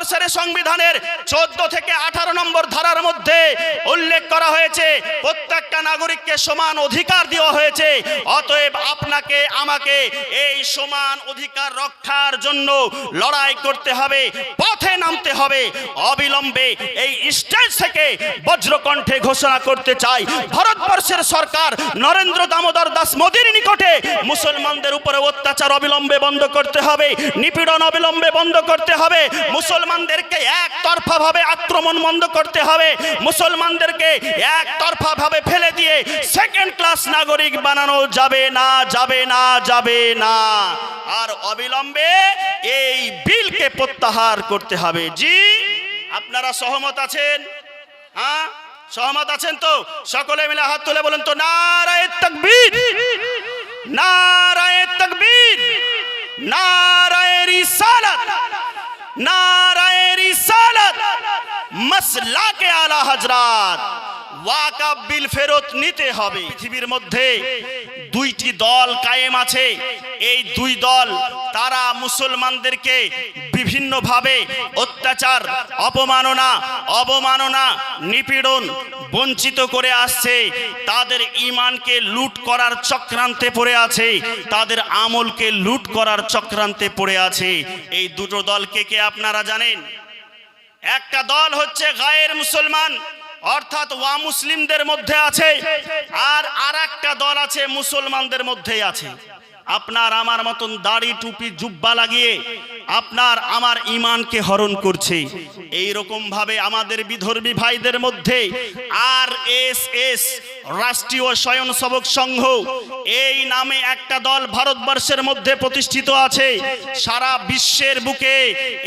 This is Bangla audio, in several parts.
ভারতবর্ষের সংবিধানের চোদ্দ থেকে আঠারো নম্বর ধারার মধ্যে উল্লেখ করা হয়েছে, প্রত্যেকটা নাগরিককে সমান অধিকার দেওয়া হয়েছে। অতএব আপনাকে, আমাকে এই সমান অধিকার রক্ষার জন্য লড়াই করতে হবে, পথে নামতে হবে। অবিলম্বে এই স্টেজ থেকে বজ্রকণ্ঠে ঘোষণা করতে চাই। ভারতবর্ষের সরকার নরেন্দ্র দামোদর দাস মোদীর নিকটে মুসলমানদের উপরে অত্যাচার অবিলম্বে বন্ধ করতে হবে, নিপীড়ন অবিলম্বে বন্ধ করতে হবে মুসলমানদেরকে একতরফা ভাবে আক্রমণ বন্ধ করতে হবে। মুসলমানদেরকে একতরফা ভাবে ফেলে দিয়ে সেকেন্ড ক্লাস নাগরিক বানানো যাবে না যাবে না যাবে না। আর অবিলম্বে এই বিলকে প্রত্যাহার করতে হবে। জি, আপনারা সহমত আছেন? হ্যাঁ সহমত আছেন তো? সকলে মিলে হাত তুলে বলেন তো, নারায় তকবীর নারায় তকবীর, নারায় রিসালাত, নারায় মাসলাকে আলা হযরত। ওয়াকাব বিল ফেরত নিতে হবে। পৃথিবীর মধ্যে দুইটি দল কায়েম আছে। এই দুই দল তারা মুসলমানদেরকে বিভিন্নভাবে অত্যাচার, অপমাননা, অবমাননা, নিপীড়ন বঞ্চিত করে আসছে। তাদের ইমানকে লুট করার চক্রান্তে পড়ে আছে। তাদের আমলকে লুট করার চক্রান্তে পড়ে আছে। এই দুটো দলকে কে আপনারা জানেন? একটা দল হচ্ছে গায়ের মুসলমান, অর্থাৎ ওয়া মুসলিমদের মধ্যে আছে, আর আর একটা দল আছে মুসলমানদের মধ্যেই আছে। আপনার আমার মতন দাড়ি টুপি জুব্বা লাগিয়ে আপনার আমার ইমানকে হরণ করছে। এই রকম ভাবে আমাদের বিধর্মী ভাইদের মধ্যে আর এস এস, রাষ্ট্রীয় স্বয়ংসেবক সংঘ, এই নামে একটা দল ভারতবর্ষের মধ্যে প্রতিষ্ঠিত আছে। সারা বিশ্বের বুকে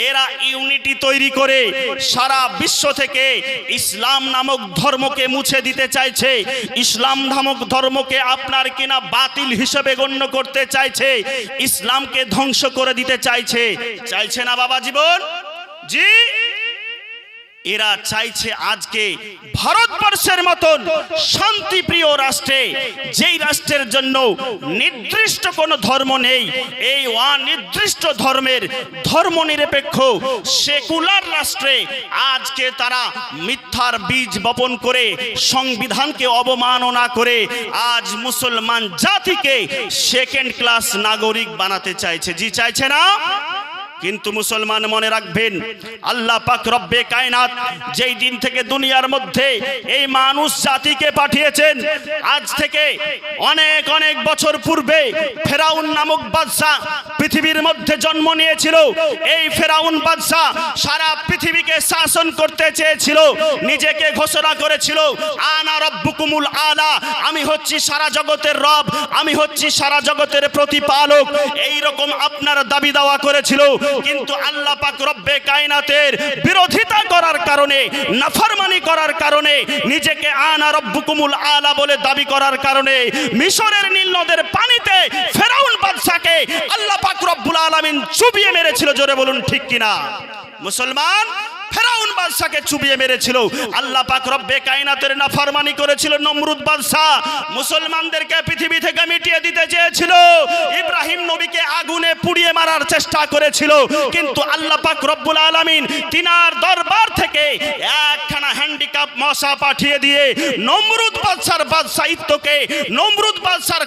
এরা ইউনিটি তৈরি করে সারা বিশ্ব থেকে ইসলাম নামক ধর্মকে মুছে দিতে চাইছে। ইসলাম নামক ধর্মকে আপনার কিনা বাতিল হিসেবে গণ্য করতে চাইছে। ইসলামকে ধ্বংস করে দিতে চাইছে। চাইছে না বাবা জীবন? জি? এরা চাইছে আজকে ভারতবর্ষের মতন শান্তিপ্রিয় রাষ্ট্রে, যেই রাষ্ট্রের জন্য নির্দিষ্ট কোনো ধর্ম নেই, এই অনির্দিষ্ট ধর্মের ধর্মনিরপেক্ষ সেকুলার রাষ্ট্রে আজকে তারা মিথ্যার বীজ বপন করে, সংবিধানকে অবমাননা করে আজ মুসলমান জাতিকে সেকেন্ড ক্লাস নাগরিক বানাতে চাইছে। জি, চাইছে না? কিন্তু মুসলমান মনে রাখবেন, আল্লাহ পাক রব্বে কায়নাত যেই দিন থেকে দুনিয়ার মধ্যে এই মানুষ জাতিকে পাঠিয়েছেন, আজ থেকে অনেক অনেক বছর পূর্বে ফেরাউন নামক বাদশাহ পৃথিবীর মধ্যে জন্ম নিয়েছিল। এই ফেরাউন বাদশাহ সারা পৃথিবীকে শাসন করতে চেয়েছিল, নিজেকে ঘোষণা করেছিল, আনা রব্বুকুমুল আলা আমি হচ্ছি সারা জগতের রব, আমি হচ্ছি সারা জগতের প্রতিপালক। এই রকম আপনার দাবি দাওয়া করেছিল কিন্তু আল্লাহ পাক রব্বে কায়নাতের বিরোধিতা করার কারণে, নাফরমানি করার কারণে, নিজেকে আনা রব্বুকুমুল আলা বলে দাবি করার কারণে, মিশরের নীল নদের পানিতে ফেরাউন বাদশাকে আল্লাহ পাক রব্বুল আলামিন চুবিয়ে মেরেছিল, জোরে বলুন ঠিক কিনা? মুসলমান ফেরাউন বাদশাকে চুবিয়ে মেরেছিল। আল্লাহ পাক রব্বে কায়নাতের নাফরমানি করেছিল নমরুদ বাদশাহ। মুসলমানদেরকে পৃথিবী থেকে মিটিয়ে দিতে চেয়েছিল। ইব্রাহিম নবীকে আগুনে পুড়িয়ে মারার চেষ্টা করেছিল। কিন্তু আল্লাহ পাক রব্বুল আলামিন তিনার দরবার থেকে একখানা হ্যান্ডিক্যাপ মশা পাঠিয়ে দিয়ে নমরুদ বাদশার বাদশাহিত্বকে, নমরুদ বাদশার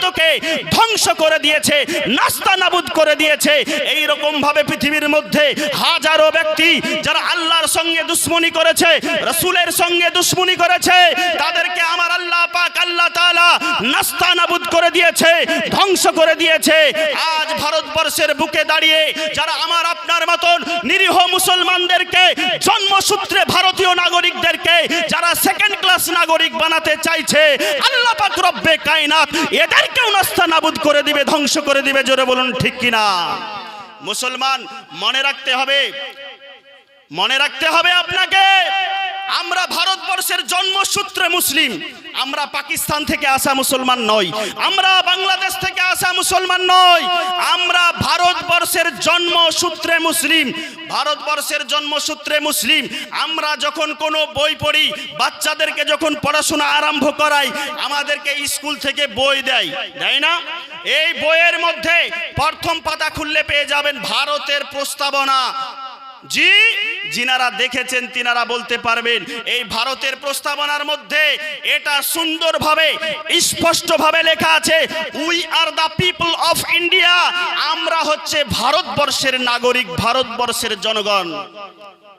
খোদাইত্বকে ধ্বংস করে দিয়েছে, নাস্তা নাবুদ করে দিয়েছে। এই রকম ভাবে পৃথিবীর মধ্যে হাজারো ব্যক্তি যারা আল্লাহর সঙ্গে দুশ্মনী করেছে, রসুলের সঙ্গে দুশ্মনী করেছে, তাদেরকে আমার আল্লাহ পাক, আল্লাহ তাআলা নাস্তা নাবুদ করে দিয়েছে, ধ্বংস করে দিয়েছে। আজ ভারতবর্ষের বুকে দাঁড়িয়ে যারা আমার আপনার মতন নিরীহ মুসলমানদেরকে, জন্মসূত্রে ভারতীয় নাগরিকদেরকে, যারা সেকেন্ড ক্লাস নাগরিক বানাতে চাইছে, আল্লাহ পাক রব্বে কায়নাত এদেরকেও নাস্তা নাবুদ করে দিবে, ধ্বংস করে দিবে, জোরে বলুন ঠিক কিনা? মুসলমান, মনে রাখতে হবে, মনে রাখতে হবে আপনাকে। আমরা ভারতবর্ষের জন্মসূত্রে মুসলিম। আমরা পাকিস্তান থেকে আসা মুসলমান নই। আমরা বাংলাদেশ থেকে আসা মুসলমান নই। আমরা ভারতবর্ষের জন্মসূত্রে মুসলিম। ভারতবর্ষের জন্মসূত্রে মুসলিম। আমরা যখন কোনো বই পড়ি, বাচ্চাদেরকে যখন পড়াশোনা আরম্ভ করাই, আমাদেরকে স্কুল থেকে বই দেয়। দেয় না? এই বইয়ের মধ্যে প্রথম পাতা খুললে পেয়ে যাবেন ভারতের প্রস্তাবনা। জি, যিনারা দেখেছেন তিনারা বলতে পারবেন, এই ভারতের প্রস্তাবনার মধ্যে এটা সুন্দরভাবে, স্পষ্টভাবে লেখা আছে we are the people of India আমরা হচ্ছে ভারতবর্ষের নাগরিক, ভারতবর্ষের জনগণ।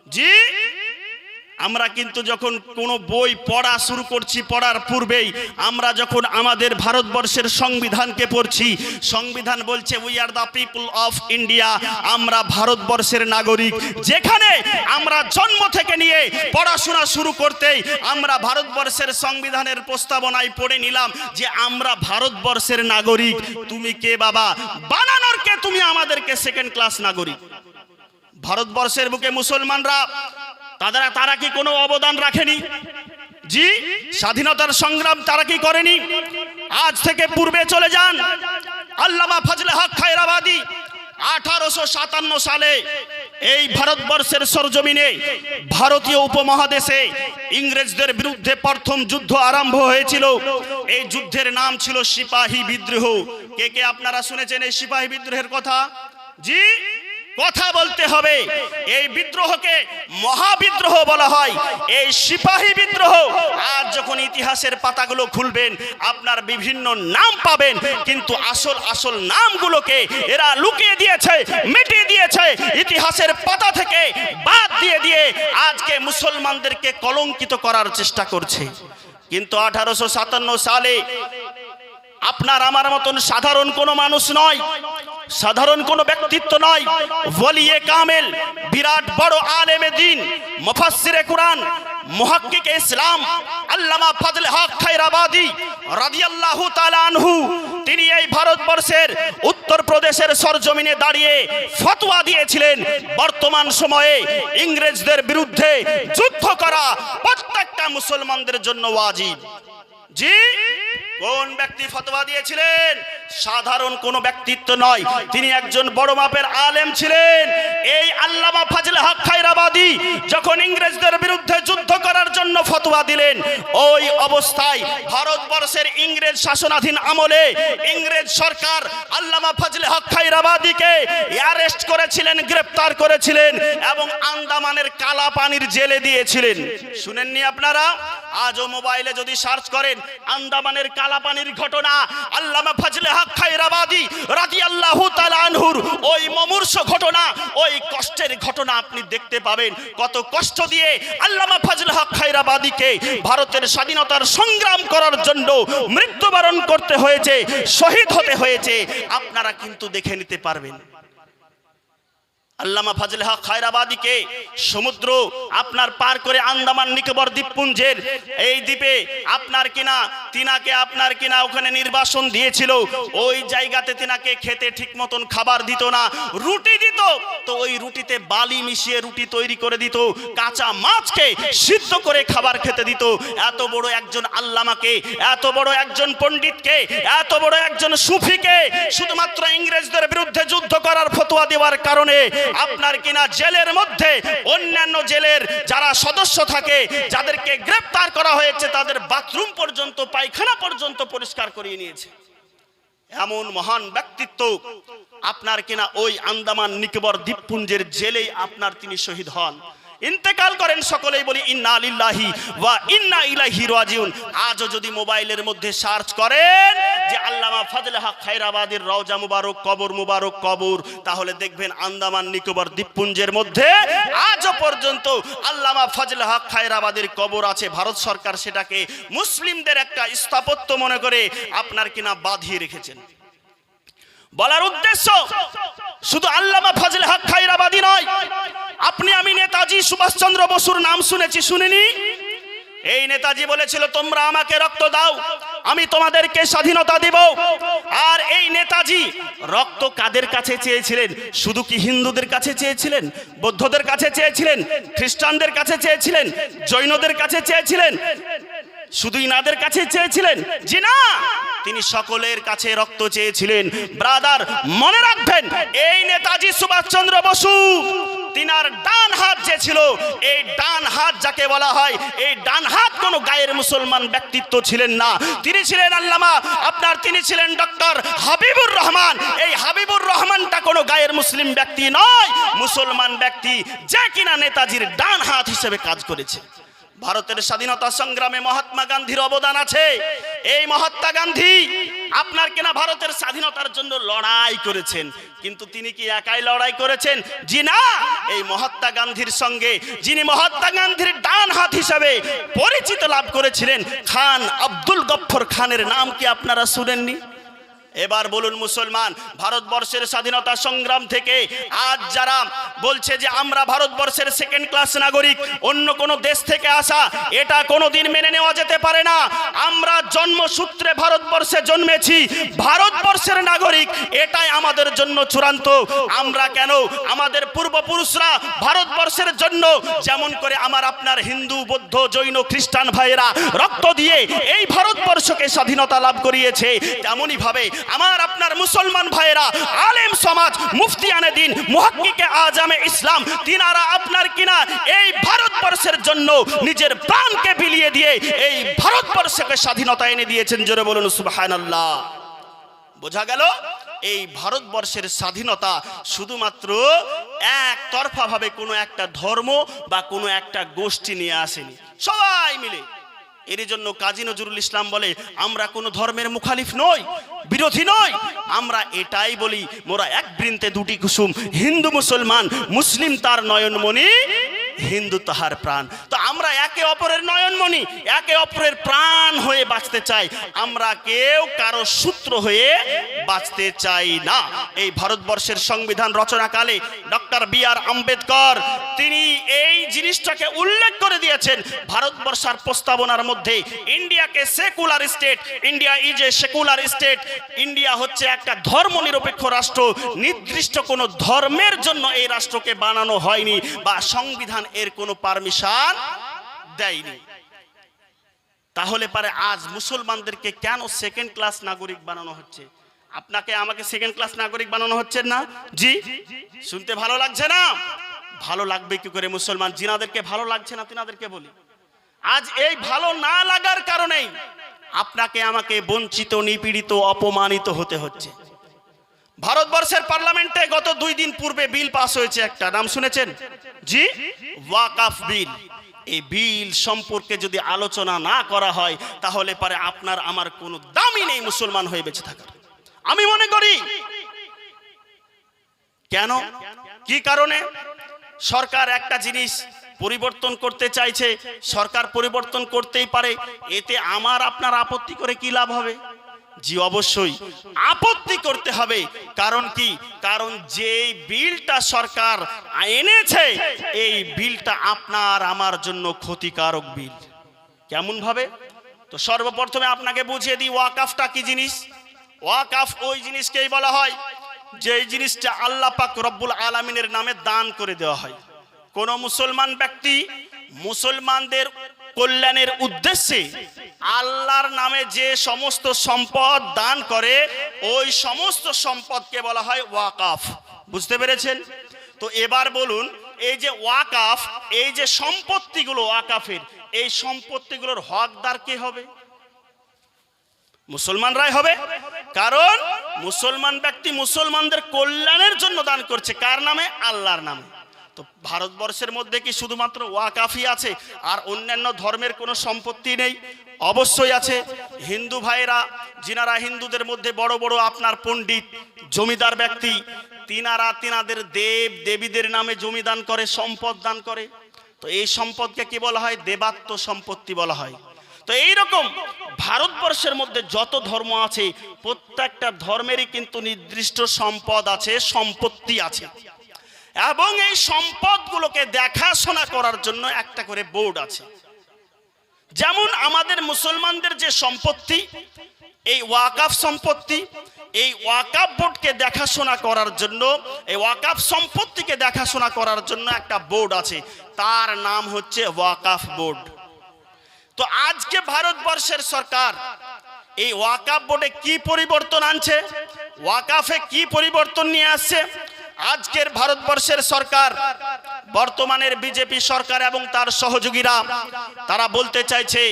জি আমরা কিন্তু যখন কোনো বই পড়া শুরু করছি পড়ার পূর্বেই, আমরা যখন আমাদের ভারতবর্ষের সংবিধানকে পড়ছি, সংবিধান বলছে we are the people of India আমরা ভারতবর্ষের নাগরিক। যেখানে আমরা জন্ম থেকে নিয়ে পড়াশোনা শুরু করতেই, আমরা ভারতবর্ষের সংবিধানের প্রস্তাবনায় পড়ে নিলাম যে আমরা ভারতবর্ষের নাগরিক। তুমি কে বাবা? বানানোর কে তুমি আমাদেরকে সেকেন্ড ক্লাস নাগরিক? ভারতবর্ষের বুকে মুসলমানরা তারা তারা কি কোনো অবদান রাখেনি? জি, স্বাধীনতার সংগ্রাম তারা কি করেনি? আজ থেকে পূর্বে চলে যান আল্লামা ফজলে হক খায়রাবাদী। আঠারোশো সাতান্ন সালে এই ভারতবর্ষের সরজমিনে ভারতীয় উপমহাদেশে ইংরেজদের বিরুদ্ধে প্রথম যুদ্ধ আরম্ভ হয়েছিল। এই যুদ্ধের নাম ছিল সিপাহী বিদ্রোহ। কে কে আপনারা শুনেছেন এই সিপাহী বিদ্রোহের কথা? জি কথা বলতে হবে। এই বিদ্রোহকে মহাবিদ্রোহ বলা হয়। এই সিপাহী বিদ্রোহ আজ যখন ইতিহাসের পাতাগুলো খুলবেন, আপনার বিভিন্ন নাম পাবেন, কিন্তু আসল আসল নামগুলোকে এরা লুকিয়ে দিয়েছে, মিটিয়ে দিয়েছে। ইতিহাসের পাতা থেকে বাদ দিয়ে দিয়ে আজকে মুসলমানদেরকে কলঙ্কিত করার চেষ্টা করছে। কিন্তু আঠারোশো সাতান্ন সালে আপনার আমার মতন সাধারণ কোনো মানুষ নয়। সাধারণ কোনো ব্যক্তিত্ব নয়। ওলিয়ে কামেল, বিরাট বড় আলেমে দিন, মুফাসসিরে কুরআন, মুহাক্কিক ইসলাম, আল্লামা ফজলে হক খায়রাবাদী রাদিয়াল্লাহু তাআলা আনহু, তিনি এই ভারতবর্ষের উত্তরপ্রদেশের সরজমিনে দাঁড়িয়ে ফতোয়া দিয়েছিলেন, বর্তমান সময়ে ইংরেজদের বিরুদ্ধে যুদ্ধ করা প্রত্যেকটা মুসলমানদের জন্য ওয়াজিব। জি? কোন ব্যক্তি ফতোয়া দিয়েছিলেন? সাধারণ কোন ব্যক্তিত্ব নয়। তিনি একজন বড় মাপের আলেম ছিলেন। এই আল্লামা ফাজলে হক খায়রাবাদী যখন ইংরেজদের বিরুদ্ধে যুদ্ধ করার জন্য ফতোয়া দিলেন ওই অবস্থায় ভারতবর্ষের ইংরেজ শাসনাধীন আমলে ইংরেজ সরকার আল্লামা ফাজলে হক খায়রাবাদীকে অ্যারেস্ট করেছিলেন গ্রেপ্তার করেছিলেন এবং আন্দামানের কালা পানির জেলে দিয়েছিলেন। শুনেননি আপনারা? আজও মোবাইলে যদি সার্চ করেন, আন্দামানের কালাপানির ঘটনা, আল্লামা ফাজলে হক খায়রাবাদী রাদিয়াল্লাহু তাআলা আনহুর ওই মমূর্ষ ঘটনা, ওই কষ্টের ঘটনা আপনি দেখতে পাবেন। কত কষ্ট দিয়ে আল্লামা ফাজলে হক খায়রাবাদীকে ভারতের স্বাধীনতার সংগ্রাম করার জন্য মৃত্যুবরণ করতে হয়েছে, শহীদ হতে হয়েছে। আপনারা কিন্তু দেখে নিতে পারবেন। আল্লামা ফাজলে হক খায়রাবাদীকে সমুদ্র আপনার পার করে আন্দামান নিকোবর দ্বীপপুঞ্জের এই দ্বীপে আপনার কিনা, তিনাকে আপনার কিনা ওখানে নির্বাসন দিয়েছিল। ওই জায়গাতে তিনাকে খেতে ঠিক মতন খাবার দিত না, রুটি দিত। তো ওই রুটিতে বালি মিশিয়ে রুটি তৈরি করে দিত, কাঁচা মাছকে সিদ্ধ করে খাবার খেতে দিত। এত বড় একজন আল্লামাকে, এত বড় একজন পণ্ডিতকে, এত বড় একজন সুফিকে শুধুমাত্র ইংরেজদের বিরুদ্ধে যুদ্ধ করার ফতোয়া দেওয়ার কারণে আপনার কিনা জেলের মধ্যে, অন্যান্য জেলের যারা সদস্য থাকে, যাদেরকে গ্রেপ্তার করা হয়েছে, তাদের বাথরুম পর্যন্ত, পায়খানা পর্যন্ত পরিষ্কার করিয়ে নিয়েছে। এমন মহান ব্যক্তিত্ব আপনার কিনা ওই আন্দামান নিকোবর দ্বীপপুঞ্জের জেলেই আপনার তিনি শহীদ হন। ইন্তেকাল করেন সকলেই বলি, ইন্না লিল্লাহি ওয়া ইন্না ইলাইহি রাজিউন। আজও যদি মোবাইলের মধ্যে সার্চ করেন যে আল্লামা ফজলে হক খায়রাবাদের রওজা মুবারক, কবর মুবারক, কবর, তাহলে দেখবেন আন্দামান নিকোবর দ্বীপপুঞ্জের মধ্যে আজও পর্যন্ত আল্লামা ফজলে হক খায়রাবাদের কবর আছে। ভারত সরকার সেটাকে মুসলিমদের একটা স্থাপত্য মনে করে আপনার কিনা বাঁধিয়ে রেখেছেন। বলার উদ্দেশ্য শুধু আল্লামা ফজলে হক খায়রাবাদী নয়। আপনি আমি নেতাজি সুভাষচন্দ্র বসুর নাম শুনেছি, শুনিনি? এই নেতাজি বলেছিল, তোমরা আমাকে রক্ত দাও, আমি তোমাদেরকে স্বাধীনতা দেব। আর এই নেতাজি রক্ত কাদের কাছে চেয়েছিলেন? শুধু কি হিন্দুদের কাছে চেয়েছিলেন? বৌদ্ধদের কাছে চেয়েছিলেন? খ্রিস্টানদের কাছে চেয়েছিলেন? জৈনদের কাছে চেয়েছিলেন? শুধু ইনাদের কাছে চেয়েছিলেন? যে না! তিনি সকলের কাছে রক্ত চেয়েছিলেন। ব্রাদার মনে রাখবেন, এই নেতাজি সুভাষচন্দ্র বসু তিনার ডান হাত যে চেয়েছিল এই ডান হাত যাকে বলা হয়, এই ডান হাত কোনো গায়ের মুসলমান ব্যক্তিত্ব ছিলেন না। তিনি ছিলেন আল্লামা, আপনার তিনি ছিলেন ডক্টর হাবিবুর রহমান। এই হাবিবুর রহমানটা কোনো গায়ের মুসলিম ব্যক্তি নয়, মুসলমান ব্যক্তি যে কিনা নেতাজির ডান হাত হিসেবে কাজ করেছে। ভারতের স্বাধীনতা সংগ্রামে মহাত্মা গান্ধীর অবদান আছে। এই মহাত্মা গান্ধী আপনার কিনা ভারতের স্বাধীনতার জন্য লড়াই করেছেন। কিন্তু তিনি কি একাই লড়াই করেছেন? জি না, এই মহাত্মা গান্ধীর সঙ্গে যিনি মহাত্মা গান্ধীর ডান হাত হিসাবে পরিচিত লাভ করেছিলেন, খান আব্দুল গফর খানের নাম কি আপনারা শুনেননি? এবার বলুন মুসলমান, ভারতবর্ষের স্বাধীনতা সংগ্রাম থেকে আজ যারা বলছে যে আমরা ভারতবর্ষের সেকেন্ড ক্লাস নাগরিক, অন্য কোনো দেশ থেকে আসা, এটা কোনো দিন মেনে নেওয়া যেতে পারে না। আমরা জন্মসূত্রে ভারতবর্ষে জন্মেছি, ভারতবর্ষের নাগরিক, এটাই আমাদের জন্য চূড়ান্ত। আমরা কেন? আমাদের পূর্বপুরুষরা ভারতবর্ষের জন্য, যেমন করে আমার আপনার হিন্দু, বৌদ্ধ, জৈন, খ্রিস্টান ভাইয়েরা, রক্ত দিয়ে এই ভারতবর্ষকে স্বাধীনতা লাভ করিয়েছে, তেমনই ভাবে আমার আপনার মুসলমান ভাইয়েরা, আলেম সমাজ মুফতিয়ানে দিন মুহাক্কিকে আজামে ইসলাম, তিনারা আপনার কিনা এই ভারতবর্ষের জন্য নিজের প্রাণকে বিলিয়ে দিয়ে এই ভারতবর্ষকে স্বাধীনতা এনে দিয়েছেন। জোরে বলুন, সুবহানাল্লাহ। বোঝা গেল? এই ভারতবর্ষের স্বাধীনতা শুধুমাত্র একতরফা ভাবে কোনো একটা ধর্ম বা কোনো একটা গোষ্ঠী নিয়ে আসেনি। সবাই মিলে এর জন্য কাজী নজরুল ইসলাম বলে, আমরা কোনো ধর্মের মুখালিফ নই, বিরোধী নই। আমরা এটাই বলি, মোরা এক বৃন্তে দুটি কুসুম, হিন্দু মুসলমান, মুসলিম তার নয়নমণি, হিন্দু তাহার প্রাণ। তো আমরা একে অপরের নয়নমণি, একে অপরের হয়ে বাঁচতে চাই। আমরা কেউ কারও সূত্র হয়ে বাঁচতে চাই না। এই ভারতবর্ষের সংবিধান রচনাকালে ডক্টর বি আর আম্বেদকর তিনি এই জিনিসটাকে উল্লেখ করে দিয়েছেন। ভারতবর্ষের প্রস্তাবনার মধ্যে ইন্ডিয়াকে secular state, India is a secular state, India হচ্ছে একটা ধর্ম নিরপেক্ষ রাষ্ট্র, নির্দিষ্ট কোনো ধর্মের জন্য এই রাষ্ট্রকে বানানো হয়নি বা সংবিধান এর কোনো পারমিশন দেয়নি। তাহলে পারে আজ মুসলমানদেরকে কেন সেকেন্ড ক্লাস নাগরিক বানানো হচ্ছে? আপনাকে আমাকে সেকেন্ড ক্লাস নাগরিক বানানো হচ্ছে না? জি? শুনতে ভালো লাগছে না? ভালো লাগবে কি করে মুসলমান? জিনাদেরকে ভালো লাগছে না? তিনাদেরকে বলি। আজ এই ভালো না লাগার কারণেই আপনাকে আমাকে বঞ্চিত, নিপীড়িত, অপমানিত হতে হচ্ছে। ভারতবর্ষের পার্লামেন্টে গত দুই দিন পূর্বে বিল পাস হয়েছে একটা। নাম শুনেছেন? জি? ওয়াকাফ বিল। এই বিল সম্পর্কে যদি আলোচনা না করা হয়, তাহলে পারে আপনার আমার কোনো দামই নেই মুসলমান হয়ে বেঁচে থাকার। আমি মনে করি, কেন? কি কারণে? সরকার একটা জিনিস পরিবর্তন করতে চাইছে, সরকার পরিবর্তন করতেই পারে, এতে আমার আপনার আপত্তি করে কি লাভ হবে? জি, অবশ্যই। আপত্তি করতে হবে। কারণ কি? কারণ যে বিলটা সরকার এনেছে, এই বিলটা আপনার আমার জন্য ক্ষতিকারক বিল। কেমন ভাবে? তো সর্বপ্রথমে আপনাকে বুঝিয়ে দিই, ওয়াকাফটা কি জিনিস? ওয়াকাফ ওই জিনিসকেই বলা হয় যে জিনিসটা আল্লাহ পাক রব্বুল আলমিনের নামে দান করে দেওয়া হয়। কোন মুসলমান ব্যক্তি মুসলমানদের কল্যাণের উদ্দেশ্যে আল্লাহর নামে যে সমস্ত সম্পদ দান করে, ওই সমস্ত সম্পদকে বলা হয় ওয়াকাফ। বুঝতে পেরেছেন? তো এবার বলুন, এই যে ওয়াকাফ, এই যে সম্পত্তিগুলো ওয়াকাফের, এই সম্পত্তিগুলোর হকদার কে হবে? মুসলমানরাই হবে। কারণ মুসলমান ব্যক্তি মুসলমানদের কল্যাণের জন্য দান করছে। কার নামে? আল্লাহর নামে। তো ভারতবর্ষের মধ্যে কি শুধুমাত্র ওয়াকাফি আছে? আর অন্যান্য ধর্মের কোনো সম্পত্তি নেই? অবশ্যই আছে। হিন্দু ভাইয়েরা, যিনারা হিন্দুদের মধ্যে বড় বড় আপনার পণ্ডিত, জমিদার ব্যক্তি, তিনারা তিনাদের দেব দেবীদের নামে জমি দান করে, সম্পদ দান করে। তো এই সম্পদকে কি বলা হয়? দেবাত্ম সম্পত্তি বলা হয়। তো এই রকম ভারতবর্ষের মধ্যে যত ধর্ম আছে, প্রত্যেকটা ধর্মেরই কিন্তু নির্দিষ্ট সম্পদ আছে, সম্পত্তি আছে। এবং এই সম্পদগুলোকে দেখাশোনা করার জন্য একটা করে বোর্ড আছে। যেমন আমাদের মুসলমানদের যে সম্পত্তি, এই ওয়াকাফ সম্পত্তি, এই ওয়াকাফ বোর্ডকে দেখাশোনা করার জন্য, এই ওয়াকাফ সম্পত্তিকে দেখাশোনা করার জন্য একটা বোর্ড আছে। তার নাম হচ্ছে ওয়াকাফ বোর্ড। তো আজকে ভারতবর্ষের সরকার এই ওয়াকাফ বোর্ডে কি পরিবর্তন আনছে, ওয়াকাফে কি পরিবর্তন নিয়ে আসছে আজকের ভারতবর্ষের সরকার, বর্তমানের বিজেপি সরকার এবং তার সহযোগীরা, তারা বলতে চাইছে,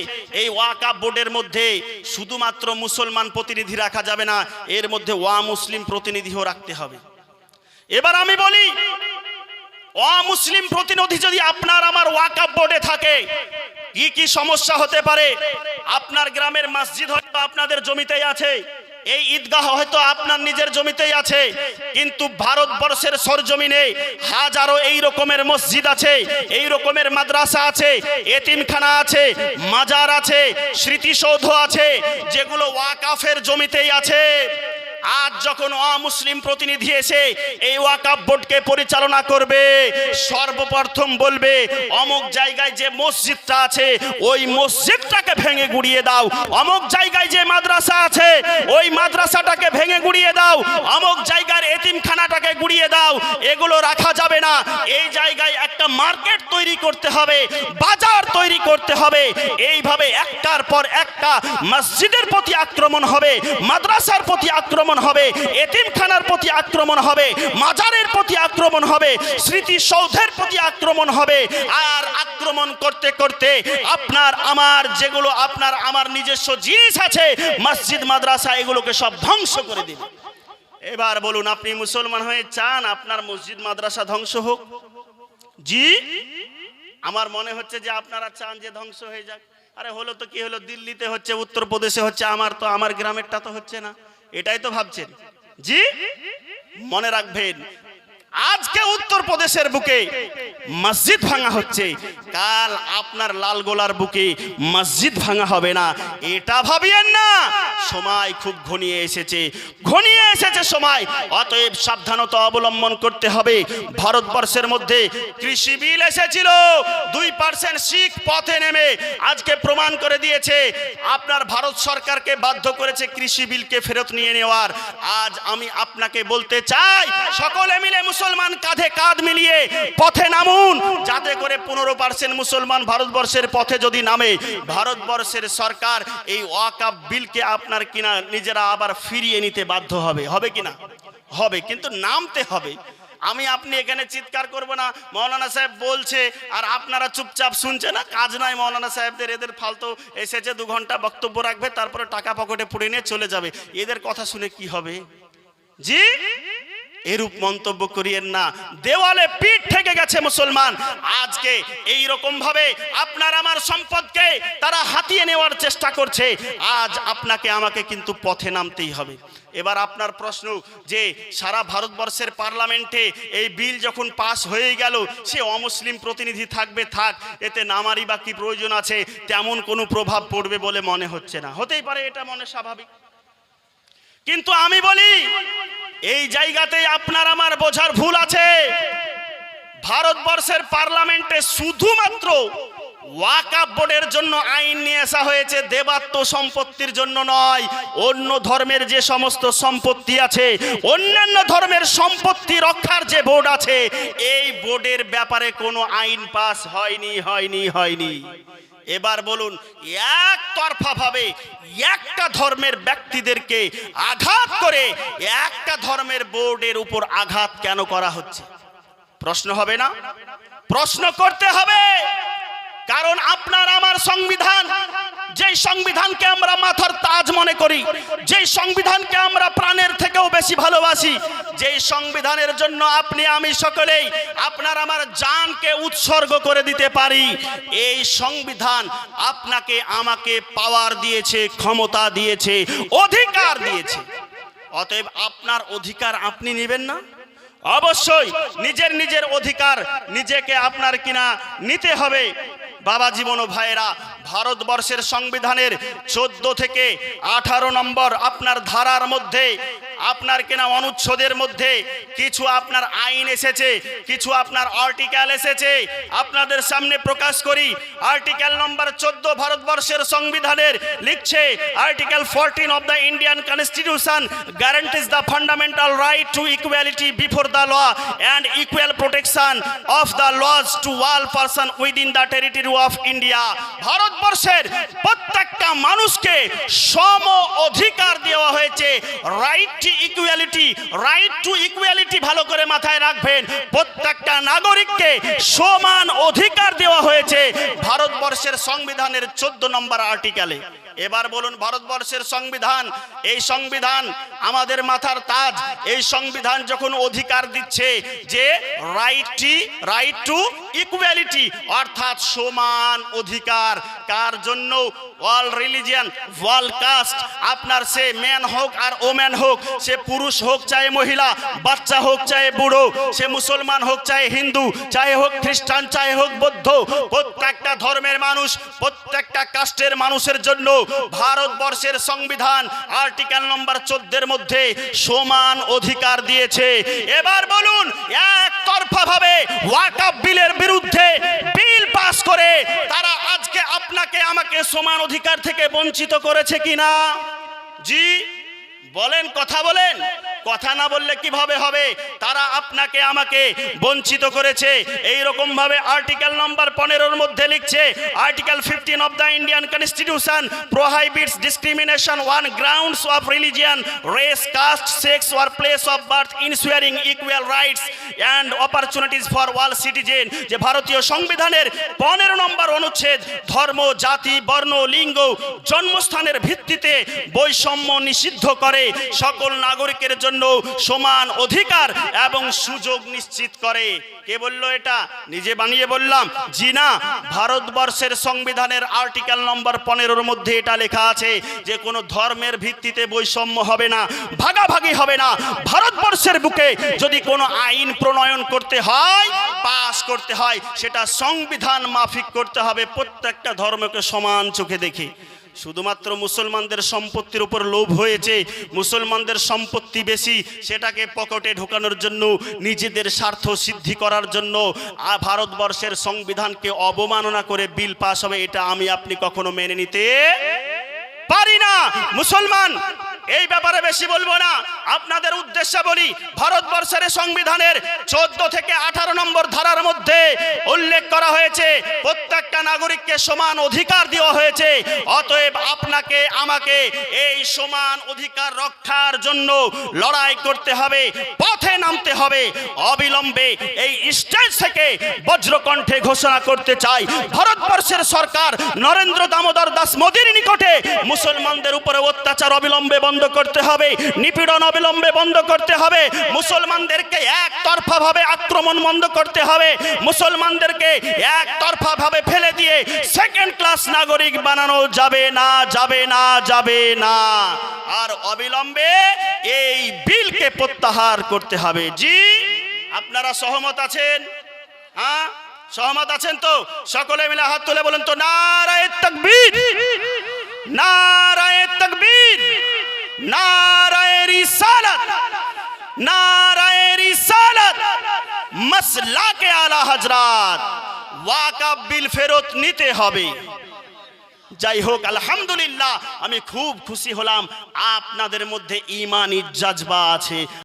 এই ওয়াকাব বোর্ডের মধ্যে শুধুমাত্র মুসলমান প্রতিনিধি রাখা যাবে না, এর মধ্যে ওয়া মুসলিম প্রতিনিধিও রাখতে হবে। এবার আমি বলি, অমুসলিম প্রতিনিধি যদি আপনার আমার ওয়াকাব বোর্ডে থাকে, কি কি সমস্যা হতে পারে? আপনার গ্রামের মসজিদ হয়তো আপনাদের জমিতেই আছে এই ঈদগাহ হয়তো আপনার নিজের জমিতেই আছে, কিন্তু ভারতবর্ষের সরজমিনে হাজারো এই রকমের মসজিদ আছে, এই রকমের মাদ্রাসা আছে, এতিমখানা আছে, মাজার আছে, স্মৃতিসৌধ আছে, যেগুলো ওয়াকাফের জমিতেই আছে। আজ যখন অমুসলিম প্রতিনিধি এসে এই ওয়াকাব বোর্ডকে পরিচালনা করবে, সর্বপ্রথম বলবে, অমুক জায়গায় যে মসজিদটা আছে, ওই মসজিদটাকে ভেঙে গুড়িয়ে দাও। অমুক জায়গায় যে মাদ্রাসা আছে, ওই মাদ্রাসাটাকে ভেঙে গুড়িয়ে দাও। অমুক জায়গার এতিমখানাটাকে গুড়িয়ে দাও। এগুলো রাখা যাবে না। এই জায়গায় একটা মার্কেট তৈরি করতে হবে, বাজার তৈরি করতে হবে। এইভাবে একটার পর একটা মসজিদের প্রতি আক্রমণ হবে, মাদ্রাসার প্রতি আক্রমণ হবে, এতিমখানার প্রতি আক্রমণ হবে, মাজারের প্রতি আক্রমণ হবে, স্মৃতিসৌধের প্রতি আক্রমণ হবে। আর আক্রমণ করতে করতে আপনার, আমার যেগুলো আপনার, আমার নিজস্ব জিনিস আছে, মসজিদ, মাদ্রাসা, এগুলোকে সব ধ্বংস করে দিবে। এবার বলুন, আপনি মুসলমান হয়ে চান আপনার মসজিদ, মাদ্রাসা ধ্বংস হোক? জি? আমার মনে হচ্ছে যে আপনারা চান যে ধ্বংস হয়ে যাক। আরে হলো তো কি হলো? দিল্লিতে হচ্ছে, উত্তরপ্রদেশে হচ্ছে, আমার তো, আমার গ্রামেরটা তো হচ্ছে না। এটাই তো ভাবছেন। জি? মনে রাখবেন আজকে উত্তরপ্রদেশের বুকে মসজিদ ভাঙা হচ্ছে। কাল আপনার লালগোলার বুকে মসজিদ ভাঙা হবে না। এটা ভাবিয়েন না। সময় খুব ঘনিয়ে এসেছে। ঘনিয়ে এসেছে সময়। অতএব সাবধানতা অবলম্বন করতে হবে। ভারতবর্ষের মধ্যে কৃষি বিল এসেছিল। দুই পার্সেন্ট শিখ পথে নেমে আজকে প্রমাণ করে দিয়েছে। আপনার ভারত সরকারকে বাধ্য করেছে কৃষি বিলকে ফেরত নিয়ে নেওয়ার। আজ আমি আপনাকে বলতে চাই, সকলে মিলে মুসলমান কাঁধে কাঁধ মিলিয়ে পথে নামুন। যাতে করে পনেরো পার্সেন্ট মুসলমান ভারতবর্ষের পথে যদি নামে, ভারতবর্ষের সরকার এই ওয়াকাব বিলকে আপনার কিনা নিজেরা আবার ফিরিয়ে নিতে বাধ্য হবে। হবে কিনা হবে, কিন্তু নামতে হবে। আমি, আপনি এখানে চিৎকার করব না। মৌলানা সাহেব বলছে, আর আপনারা চুপচাপ শুনছে না? কাজ নাই মৌলানা সাহেবদের, এদের ফালতু এসেছে, দু ঘণ্টা বক্তব্য রাখবে, তারপরে টাকা পকেটে পুড়ে নিয়ে চলে যাবে। এদের কথা শুনে কি হবে? জি? এরূপ মন্তব্য করিয়েন না। দেওয়ালে পিঠ থেকে গেছে মুসলমান। আজকে এই রকম ভাবে আপনার আমার সম্পদকে তারা হাতিয়ে নেওয়ার চেষ্টা করছে। আজ আপনাকে আমাকে কিন্তু পথে নামতেই হবে। এবার আপনার প্রশ্ন যে, সারা ভারতবর্ষের পার্লামেন্টে এই বিল যখন পাস হয়ে গেল, সে অমুসলিম প্রতিনিধি থাকবে, থাক, এতে নামারই বা কি প্রয়োজন আছে, তেমন কোনো প্রভাব পড়বে বলে মনে হচ্ছে না। হতেই পারে এটা মনে স্বাভাবিক। কিন্তু আমি বলি এই জায়গাতে আপনার আমার বোঝার ভুল আছে। ভারতবর্ষের পার্লামেন্টে শুধুমাত্র ওয়াকাব বোর্ডের জন্য আইন নিয়ে আসা হয়েছে, দেবাত্ম সম্পত্তির জন্য নয়। অন্য ধর্মের যে সমস্ত সম্পত্তি আছে, অন্যান্য ধর্মের সম্পত্তি রক্ষার যে বোর্ড আছে, এই বোর্ডের ব্যাপারে কোনো আইন পাস হয়নি হয়নি হয়নি। এবার বলুন, একতরফা ভাবে একটা ধর্মের ব্যক্তিদেরকে আঘাত করে একটা ধর্মের বোর্ডের উপর আঘাত কেন করা হচ্ছে? প্রশ্ন হবে না? প্রশ্ন করতে হবে! কারণ আপনার আমার সংবিধান, যেই সংবিধানকে আমরা মাথার তাজ মনে করি, যেই সংবিধানকে আমরা প্রাণের থেকেও বেশি ভালোবাসি, যেই সংবিধানের জন্য আপনি, আমি সকলেই আপনার আমার জানকে উৎসর্গ করে দিতে পারি, এই সংবিধান আপনাকে, আমাকে পাওয়ার দিয়েছে, ক্ষমতা দিয়েছে, অধিকার দিয়েছে। অতএব আপনার অধিকার আপনি নেবেন না। অবশ্যই নিজের নিজের অধিকার নিজেকে আপনার কিনা নিতে হবে। বাবা জীবন ও ভাইয়েরা, ভারতবর্ষের সংবিধানের চোদ্দ থেকে আঠারো নম্বর আপনার ধারার মধ্যে, আপনার কেনা অনুচ্ছেদের মধ্যে কিছু আপনার আইন এসেছে, কিছু আপনার আর্টিকেল এসেছে। আপনাদের সামনে প্রকাশ করি আর্টিকেল নম্বর চোদ্দ ভারতবর্ষের সংবিধানের লিখছে article fourteen of the Indian constitution guarantees the fundamental right to equality before the law and equal protection of the laws to all person within the territory of India ভারতবর্ষের প্রত্যেকটা মানুষকে সম অধিকার দেওয়া হয়েছে। Right to equality right to equality ভালো করে মাথায় রাখবেন। প্রত্যেকটা নাগরিককে সমান অধিকার দেওয়া হয়েছে ভারতবর্ষের সংবিধানের চোদ্দ নম্বর আর্টিকেলে এবার বলুন ভারতবর্ষের সংবিধান। এই সংবিধান আমাদের মাথার তাজ। এই সংবিধান যখন অধিকার দিচ্ছে যে রাইটটি রাইট টু ইকুয়ালিটি অর্থাৎ সমান অধিকার। কার জন্য? অল রিলিজিয়ান অল কাস্ট আপনার সে ম্যান হোক আর ওম্যান হোক, সে পুরুষ হোক চাই মহিলা, বাচ্চা হোক চাহে বুড়ো, সে মুসলমান হোক চাহে হিন্দু, চাই হোক খ্রিস্টান, চাই হোক বৌদ্ধ। প্রত্যেকটা ধর্মের মানুষ, প্রত্যেকটা কাস্টের মানুষের জন্য ভারতবর্ষের সংবিধান আর্টিকেল নম্বর চোদ্দের মধ্যে সমান অধিকার দিয়েছে। এবার বলুন একতরফা ভাবে ওয়াকাপ বিলের বিরুদ্ধে বিল পাস করে তারা আজকে আপনাকে আমাকে সমান অধিকার থেকে বঞ্চিত করেছে কিনা? জি, বলেন, কথা বলেন। কথা না বললে কীভাবে হবে? তারা আপনাকে, আমাকে বঞ্চিত করেছে। এই রকম ভাবে আর্টিকেল নম্বর পনেরোর মধ্যে লিখছে, article fifteen of the Indian constitution prohibits discrimination on grounds of religion, race, caste, sex or place of birth, ensuring equal rights and opportunities for all citizen. যে ভারতীয় সংবিধানের পনেরো নম্বর অনুচ্ছেদ, ধর্ম, জাতি, বর্ণ, লিঙ্গ, জন্মস্থানের ভিত্তিতে বৈষম্য নিষিদ্ধ করে। সকল নাগরিকের জন্য সমান অধিকার এবং সুযোগ নিশ্চিত করে। কে বলল এটা? নিজে বানিয়ে বললাম। জি না, ভারতবর্ষের সংবিধানের আর্টিকেল নম্বর পনেরোর মধ্যে এটা লেখা আছে যে, কোনো ধর্মের ভিত্তিতে বৈষম্য হবে না, ভাগাভাগি হবে না। ভারতবর্ষের বুকে যদি কোনো আইন প্রণয়ন করতে হয় পাস করতে হয়, সেটা সংবিধান মাফিক করতে হবে প্রত্যেকটা ধর্মকে সমান চোখে দেখে। শুধুমাত্র মুসলমানদের সম্পত্তির উপর লোভ হয়েছে, মুসলমানদের সম্পত্তি বেশি, সেটাকে পকেটে ঢোকানোর জন্য, নিজেদের স্বার্থ সিদ্ধি করার জন্য ভারতবর্ষের সংবিধানকে অবমাননা করে বিল পাস হবে, এটা আমি আপনি কখনো মেনে নিতে পারি না। মুসলমান, এই ব্যাপারে বেশি বলব না। আপনাদের উদ্দেশ্যে বলি, ভারতবর্ষের সংবিধানের চোদ্দ থেকে আঠারো নম্বর ধারার মধ্যে উল্লেখ করা হয়েছে প্রত্যেকটা নাগরিককে সমান অধিকার দেওয়া হয়েছে। অতএব আপনাকে, আমাকে এই সমান অধিকার রক্ষার জন্য লড়াই করতে হবে, পথে নামতে হবে। অবিলম্বে এই স্টেজ থেকে বজ্রকণ্ঠে ঘোষণা করতে চাই। ভারতবর্ষের সরকার নরেন্দ্র দামোদর দাস মোদীর নিকটে মুসলমানদের উপরে অত্যাচার অবিলম্বে বন্ধ করতে হবে, নিপীড়ন অবিলম্বে বন্ধ করতে হবে। মুসলমানদেরকে একতরফা ভাবে আক্রমণ বন্ধ করতে হবে। মুসলমানদেরকে একতরফা ভাবে ফেলে দিয়ে সেকেন্ড ক্লাস নাগরিক বানানো যাবে না যাবে না যাবে না। আর অবিলম্বে এই বিলকে প্রত্যাহার করতে হবে। জি, আপনারা সহমত আছেন? হ্যাঁ সহমত আছেন তো? সকলে মিলে হাত তুলে বলেন তো, নারায় তকবীর নারায় তকবীর, নারায় রিসালাত। নারায় রিসালাত মাসলাকে আলা হযরত ওয়াকাব বিল ফেরত নিতে হবে যাই হোক আলহামদুলিল্লাহ আমি খুব খুশি হলাম আপনাদের মধ্যে ইমানি জাজবা আছে